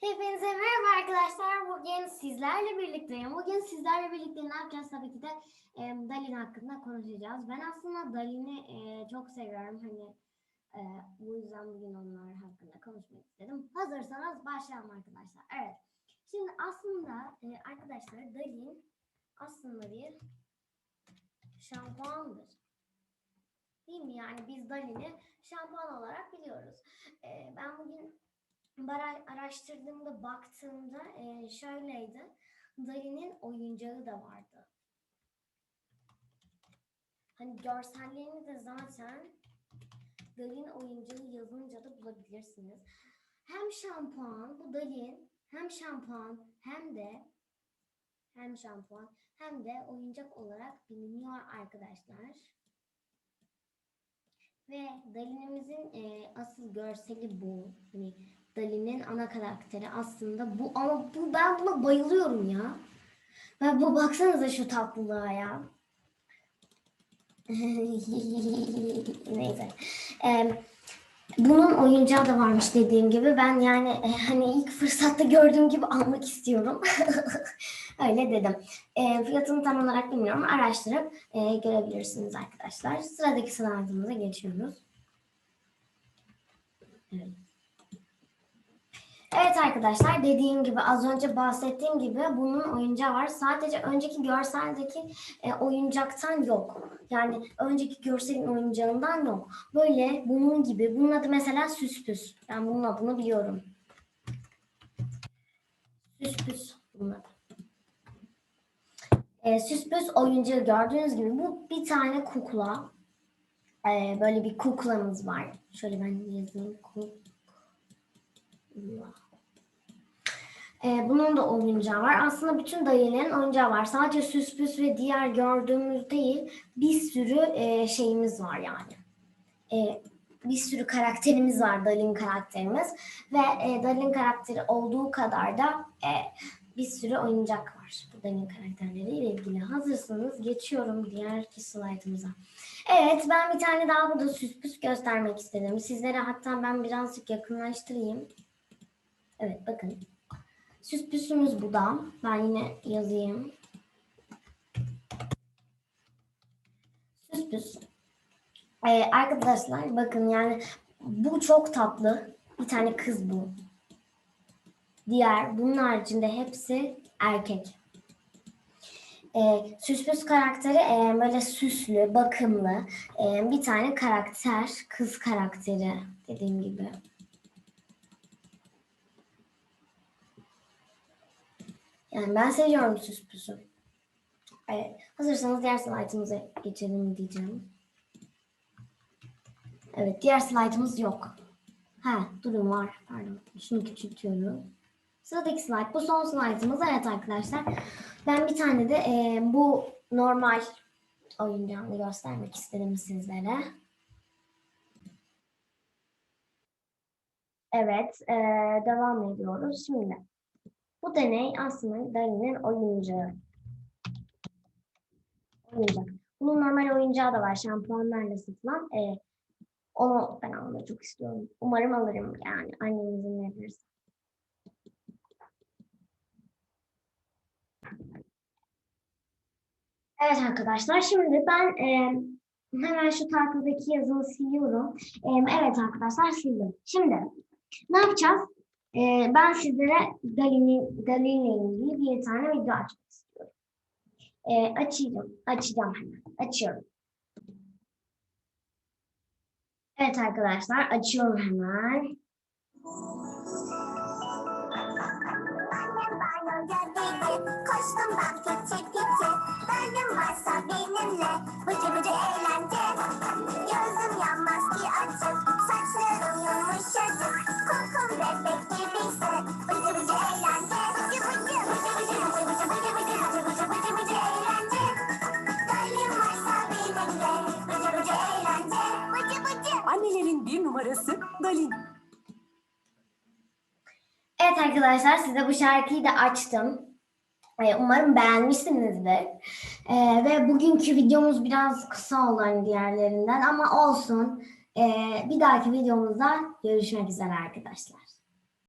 Hepinize merhaba arkadaşlar. Bugün sizlerle birlikteyim. Bugün sizlerle birlikte ne yapacağız? Tabii ki de e, Dalin hakkında konuşacağız. Ben aslında Dalin'i e, çok seviyorum. Hani e, bu yüzden bugün onlar hakkında konuşmak istedim. Hazırsanız başlayalım arkadaşlar. Evet. Şimdi aslında e, arkadaşlar Dalin aslında bir şampuandır. Değil mi? Yani biz Dalin'i şampuan olarak biliyoruz. E, ben bugün bara- araştırdığımda baktığımda e, şöyleydi. Dali'nin oyuncağı da vardı. Hani görsellerini de zaten Dali'nin oyuncağı yazınca da bulabilirsiniz. Hem şampuan, bu Dali'nin hem şampuan hem de hem şampuan hem de oyuncak olarak biliniyor arkadaşlar. Ve Dali'nimizin e, asıl görseli bu. Hani Dali'nin ana karakteri aslında bu ama bu ben buna bayılıyorum ya. Ben bu baksanıza şu tatlılığa ya. Neyse. Ee, bunun oyuncağı da varmış dediğim gibi. Ben yani e, hani ilk fırsatta gördüğüm gibi almak istiyorum. Öyle dedim. E, fiyatını tam olarak bilmiyorum. Araştırıp e, görebilirsiniz arkadaşlar. Sıradaki slaytımıza geçiyoruz. Evet. Evet arkadaşlar dediğim gibi az önce bahsettiğim gibi bunun oyuncağı var. Sadece önceki görseldeki e, oyuncaktan yok. Yani önceki görselin oyuncağından yok. Böyle bunun gibi. Bunun adı mesela süspüs. Ben bunun adını biliyorum. Süspüs bunun. E, süspüs oyuncağı gördüğünüz gibi bu bir tane kukla. E, böyle bir kuklamız var. Şöyle ben yazayım. Kukla. Ee, bunun da oyuncağı var. Aslında bütün dayıların oyuncağı var. Sadece süspüs ve diğer gördüğümüz değil bir sürü e, şeyimiz var yani. E, bir sürü karakterimiz var Dalin karakterimiz. Ve e, Dalin karakteri olduğu kadar da e, bir sürü oyuncak var. Bu Dalin karakterleriyle ilgili. Hazırsanız geçiyorum diğer slaytımıza. Evet ben bir tane daha burada süspüs göstermek istedim. Sizlere hatta ben birazcık yakınlaştırayım. Evet bakın. Süspüsümüz bu da. Ben yine yazayım. Süspüs. Ee, arkadaşlar bakın yani bu çok tatlı. Bir tane kız bu. Diğer bunun haricinde hepsi erkek. Ee, süspüs karakteri e, böyle süslü, bakımlı e, bir tane karakter. Kız karakteri dediğim gibi. Yani ben seviyorum süspüsü. Evet, hazırsanız diğer slaytımıza geçelim diyeceğim. Evet, diğer slaytımız yok. Ha, durum var. Pardon, şunu küçültüyorum. Sıradaki slayt, bu son slaytımız. Evet arkadaşlar, ben bir tane de e, bu normal oyuncağını göstermek istedim sizlere. Evet, e, devam ediyoruz. Şimdi bu deney aslında Dali'nin oyuncağı. Oyuncak. Bunun normal oyuncağı da var. Şampuanlarla satılan. Ee, onu ben almayı çok istiyorum. Umarım alırım yani. Annem izin verirse. Evet arkadaşlar şimdi ben e, hemen şu tahtadaki yazımı siliyorum. E, evet arkadaşlar sildim. Şimdi ne yapacağız? Ee, ben sizlere Dali'nin Dali'yle ilgili bir tane video açmak istiyorum. Ee, açacağım, açacağım hemen. Açıyorum. Evet arkadaşlar, açıyorum hemen. Koştum ben piti piti Bölüm varsa benimle Annelerin bir numarası Dalin. Evet arkadaşlar, size bu şarkıyı da açtım. Ee, umarım beğenmişsinizdir. Ee, ve bugünkü videomuz biraz kısa oldu hani diğerlerinden ama olsun. Ee, bir dahaki videomuzda görüşmek üzere arkadaşlar.